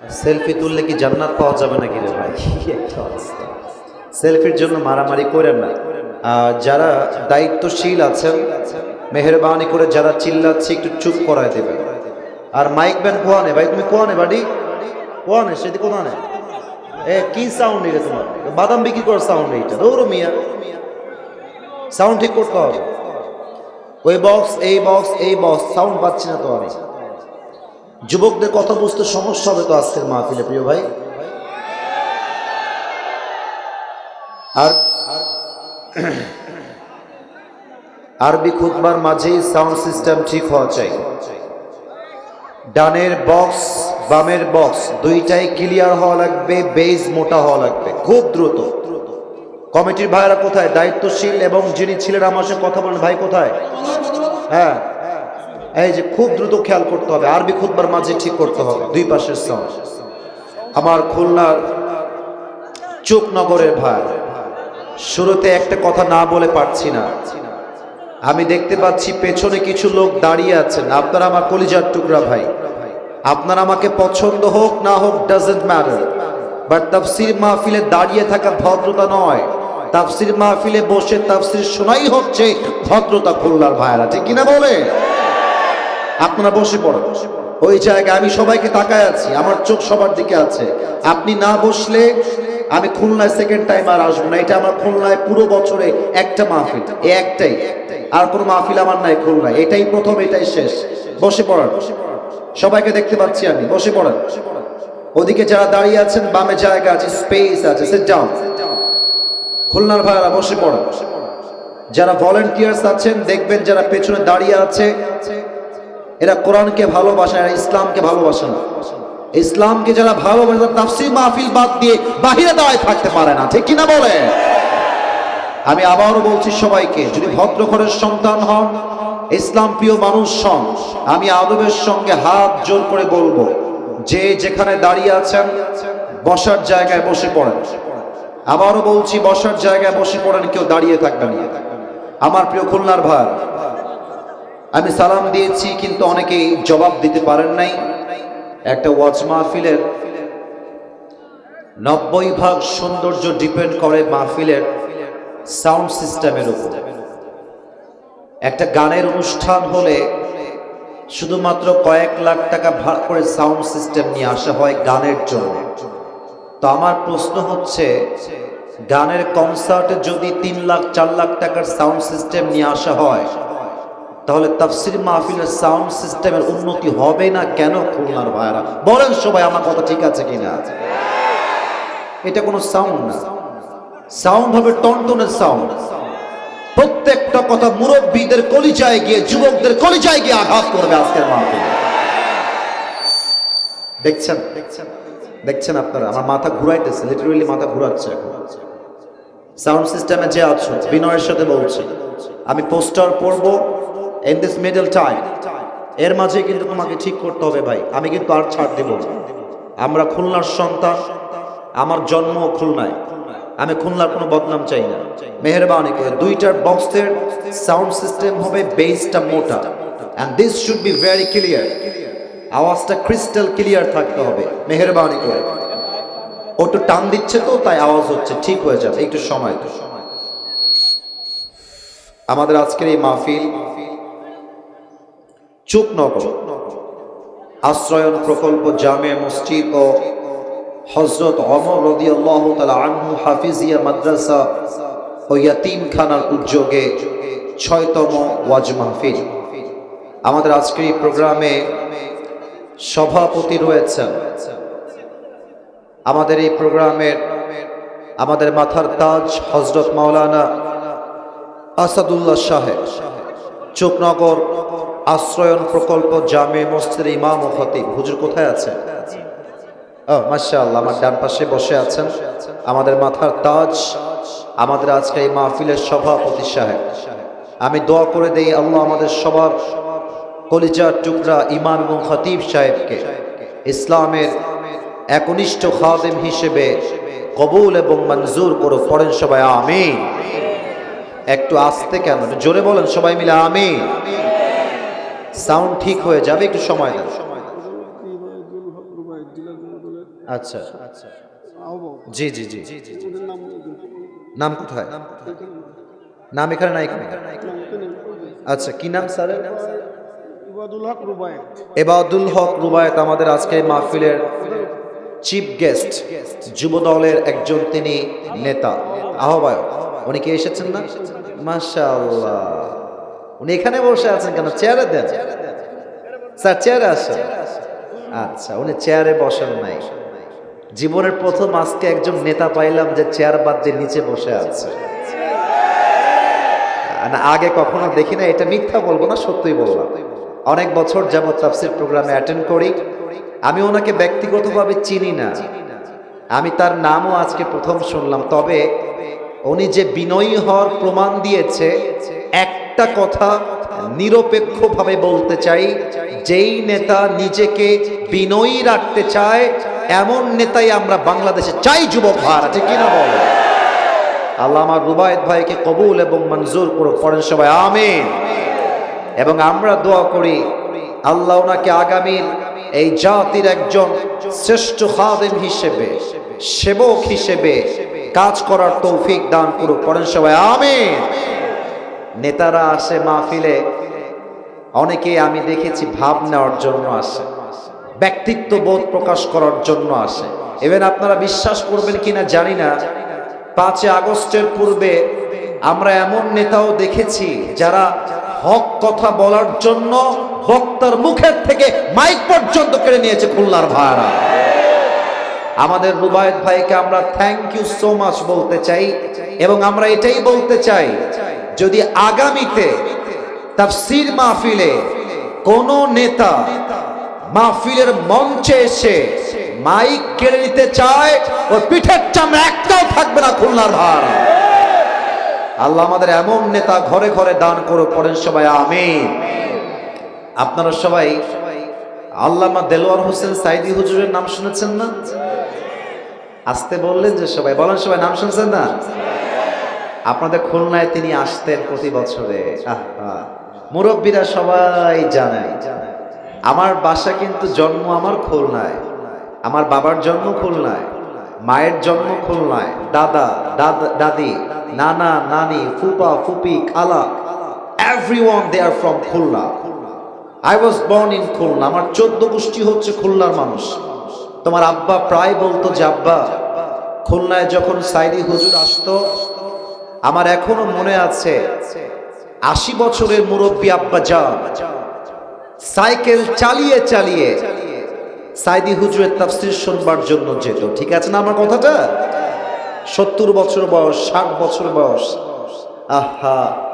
Selfie তুললে কি জান্নাত পাওয়া যাবে নাকি রে ভাই? সেলফির জন্য মারামারি করেন না। যারা দায়িত্বশীল আছেন, মেহরবানি করে যারা চিল্লাচ্ছে, একটু চুপ করায় দেবে আর মাইক ব্যান্ড কোয়ানে? ভাই, তুমি কোয়ানে বাড়ি? কোয়ানে? সেটি কোথানে এ, কি সাউন্ড এটা তোমার? বাদাম বিক্রি করার সাউন্ড এইটা। দৌড়ো মিয়া। সাউন্ড ঠিক করতে হবে। ওই বক্স এই বক্স এই বক্স সাউন্ড পাচ্ছি না তো আমি। যুবকদের কথা বুঝতে সমস্যা হবে তো আজকের মাহফিলে, প্রিয় ভাই? আর আরবি খুতবার মাঝেই সাউন্ড সিস্টেম ঠিক হওয়া চাই। ডানের বক্স, বামের বক্স, দুইটাই ক্লিয়ার হওয়া লাগবে, বেজ মোটা হওয়া লাগবে, খুব দ্রুত। কমিটির ভাইরা কোথায়? দায়িত্বশীল এবং যিনি ছিলেন আমার সাথে কথা বলেন, ভাই কোথায়? হ্যাঁ। এই যে খুব দ্রুত খেয়াল করতে হবে। আরবি খুতবার মাঝে ঠিক করতে হবে। দুই পাশের সাউন্ড আমার খুলনার চোখনগরের ভাই, শুরুতে একটা কথা না বলে পারছি না। আমি দেখতে পাচ্ছি পেছনে কিছু লোক দাঁড়িয়ে আছেন। আপনারা আমার কলিজার টুকরা ভাই। আপনার আমাকে পছন্দ হোক না হোক ডাজেন্ট ম্যাটার বাট তাফসির মাহফিলে দাঁড়িয়ে থাকা ভদ্রতা নয়। তাফসির মাহফিলে বসে তাফসির শোনাই হচ্ছে ভদ্রতা খুলনার ভাইরা ঠিক কিনা বলে আপনারা বসে পড়েন ওই জায়গায় আমি সবাইকে তাকায় আছি, আমার চোখ সবার দিকে আছে। আপনি না বসলে আমি খুলনায় সেকেন্ড টাইম আর আসব না। এটা আমার খুলনায় পুরো বছরে একটা মাহফিল এই একটাই। আর কোনো মাহফিল আমার নাই খুলনায়। এটাই প্রথম, এটাই শেষ। বসে পড়েন সবাইকে দেখতে পাচ্ছি আমি। বসে পড়েন ওদিকে যারা দাঁড়িয়ে আছেন, বামে জায়গা আছে স্পেস আছে সিট ডাউন খুলনার ভাইরা বসে পড়েন যারা ভলেন্টিয়ার্স আছেন, দেখবেন যারা পেছনে দাঁড়িয়ে আছে এরা কোরআনকে ভালোবাসে, এরা ইসলামকে ভালোবাসে না। ইসলামকে যারা ভালোবাসে তাফসীর মাহফিল বাদ দিয়ে বাহিরে দাঁড়ায় থাকতে পারে না। ঠিক কিনা বলে? আমি আবারও বলছি সবাইকে, যদি ভদ্র ঘরের সন্তান হন, ইসলাম প্রিয় মানুষ হন, আমি আদবের সঙ্গে হাত জোর করে বলব, যে যেখানে দাঁড়িয়ে আছেন, বসার জায়গায় বসে পড়েন। আবারও বলছি, বসার জায়গায় বসে পড়েন, কেউ দাঁড়িয়ে থাকবেন না। আমার প্রিয় খুলনার ভাই আমি সালাম দিয়েছি, কিন্তু অনেকেই জবাব দিতে পারেন নাই। একটা ওয়াজ মাহফিলের নব্বই ভাগ সৌন্দর্য ডিপেন্ড করে মাহফিলের সাউন্ড সিস্টেমের উপর। একটা গানের অনুষ্ঠান হলে শুধুমাত্র কয়েক লাখ টাকা ভাগ করে সাউন্ড সিস্টেম নিয়ে আসা হয় গানের জন্য। তো আমার প্রশ্ন হচ্ছে, গানের কনসার্টে যদি তিন লাখ, চার লাখ টাকার সাউন্ড সিস্টেম নিয়ে আসা হয় তাহলে তাফসির মাহফিলের সাউন্ড সিস্টেমের উন্নতি হবে না কেন, খুলনার ভাইরা বলেন সবাই, আমার কথা ঠিক আছে কিনা? এটা কোনো সাউন্ড না। সাউন্ড হবে টনটনের সাউন্ড। প্রত্যেকটা কথা মুরব্বীদের কলিজায় গিয়ে, যুবকদের কলিজায় গিয়ে আঘাত করবে আজকের মাহফিলে। দেখছেন? দেখছেন দেখছেন আপনারা? আমার মাথা ঘুরাইতেছে লিটারেলি মাথা ঘুরাচ্ছে এখন। সাউন্ড সিস্টেমে যে আছো, বিনয়ের সাথে বলছি। আমি পোস্টার পড়ব ইন দিস মিডল টাইম এর মাঝে কিন্তু তোমাকে ঠিক করতে হবে ভাই। আমি কিন্তু আর ছাড় দেব আমরা খুলনার সন্তান, আমার জন্ম খুলনায়। আমি খুলনার কোনো বদনাম চাই না। মেহরবানি করে দুইটার বক্সের সাউন্ড সিস্টেম হবে বেসটা মোটা। And this should be very clear আওয়াজটা ক্রিস্টাল ক্লিয়ার থাকতে হবে, মেহরবানি করে। ও একটু টান দিচ্ছে তো, তাই আওয়াজ হচ্ছে, ঠিক হয়ে যাবে। একটু সময় তো আমাদের আজকের এই মাহফিল চুকনগর আশ্রয়ন প্রকল্প জামে মসজিদ ও হজরত অমর রদিয়াল্লাহ তালা আনহু হাফিজিয়া মাদ্রাসা ও ইয়াতিমখানার উদ্যোগে ছয়তম ওয়াজ মাহফিল। আমাদের আজকের এই প্রোগ্রামে সভাপতি রয়েছেন। আমাদের এই প্রোগ্রামের আমাদের মাথার তাজ হজরত মাওলানা আসাদুল্লাহ সাহেব চোপনগর আশ্রয়ন প্রকল্প জামে মসজিদের ইমাম ও খতিব। হুজুর কোথায় আছে ও আল্লাহ আমার ডান পাশে বসে আছেন। আমাদের মাথার তাজ, আমাদের আজকে এই মাহফিলের সভাপতি সাহেব। আমি দোয়া করে দেই আল্লাহ আমাদের সবার কলিজার টুকরা ইমাম এবং খতিব সাহেবকে ইসলামের একনিষ্ঠ খাদেম হিসেবে কবুল এবং মঞ্জুর করো পড়েন সবাই আমি একটু আসতে কেন? জোরে বলেন সবাই মিলে, আমিন। সাউন্ড ঠিক হয়ে যাবে একটু সময় দেন যুবদলের আচ্ছা। জি জি জি। নাম কোথায়? নাম এখানে নাই? আচ্ছা কি নাম স্যার? ইবাদুল হক রুবায়েত। এবাদুল হক রুবায়ত আমাদের আজকে মাহফিলের চিফ গেস্ট যুব দলের একজন তিনি নেতা আহ্বায়ক। উনি কি এসেছেন না? মাশাআল্লাহ। উনি এখানে বসে আছেন কেন? চেয়ারে দেন। স্যার, চেয়ারে আসেন। আচ্ছা উনি চেয়ারে বসেন নাই। জীবনের প্রথম আজকে একজন নেতা পাইলাম যে চেয়ার বাদ দিয়ে নিচে বসে আছে। না, আগে কখনো দেখি না এটা মিথ্যা বলব না, সত্যই বললাম। অনেক বছর যাবৎ তাফসির প্রোগ্রামে অ্যাটেন্ড করি। আমি ওনাকে ব্যক্তিগতভাবে চিনি না। আমি তার নামও আজকে প্রথম শুনলাম। তবে উনি যে বিনয়ী হওয়ার প্রমাণ দিয়েছে একটা কথা নিরপেক্ষভাবে বলতে চাই, যেই নেতা নিজেকে বিনয়ী রাখতে চায়, এমন নেতাই আমরা বাংলাদেশে চাই, যুবক ভাড়া ঠিক কিনা বল? আল্লাহ আমার রুবায়ত ভাইকে কবুল এবং মঞ্জুর করো পড়েন সবাই, আমিন। এবং আমরা দোয়া করি, আল্লাহ ওনাকে আগামীর এই জাতির একজন শ্রেষ্ঠ খাদেম হিসেবে, সেবক হিসেবে কাজ করার তৌফিক দান করুক, পড়েন সবাই, আমিন। নেতারা আসে মাহফিলে, অনেকে আমি দেখেছি ভাব নেওয়ার জন্য আসে, ব্যক্তিত্ব বোধ প্রকাশ করার জন্য আসে। এবার আপনারা বিশ্বাস করবেন কিনা জানি না। পাঁচই আগস্টের পূর্বে আমরা এমন নেতাও দেখেছি যারা হক কথা বলার জন্য বক্তার মুখের থেকে মাইক পর্যন্ত কেড়ে নিয়েছে খুলনার ভাড়া আমাদের রুবায়ত ভাইকে আমরা থ্যাংক ইউ সো মাচ বলতে চাই এবং আমরা এটাই বলতে চাই যদি আগামীতে তাফসির মাহফিলে কোন নেতা মাহফিলের মঞ্চে এসে মাইক কেড়ে নিতে চায়, ওর পিঠের চামড়া একটাও থাকবে না খুলনার ভার। আল্লাহ আমাদের এমন নেতা ঘরে ঘরে দান করো পড়েন সবাই, আমিন। আপনারা সবাই আল্লামা দেলোয়ার হোসেন সাইদি হুজুরের নাম শুনেছেন না? আসতে বললেন যে সবাই, বলেন সবাই, নাম শুনছেন না? আপনাদের খুলনায় তিনি আসতেন প্রতি বছরে। মুরব্বীরা সবাই জানেন আমার বাসা কিন্তু জন্ম আমার খুলনায়। আমার বাবার জন্ম খুলনায়। মায়ের জন্ম খুলনায়। দাদা দাদা নানা, নানি, ফুপা, ফুপি, খালা everyone they are from Khulna. I was born in Khulna. আমার চোদ্দ গোষ্ঠী হচ্ছে খুলনার মানুষ। তোমার আব্বা প্রায় বলতো যে, আব্বা, খুলনায় যখন সাইদি হুজুর আসতো আমার এখনও মনে আছে আশি বছরের মুরব্বী আব্বা যান সাইকেল চালিয়ে চালিয়ে সাইদি হুজুরের তাফসির শুনবার জন্য যেত। ঠিক আছে না আমার কথাটা? সত্তর বছর বয়স, ষাট বছর বয়স। আহা।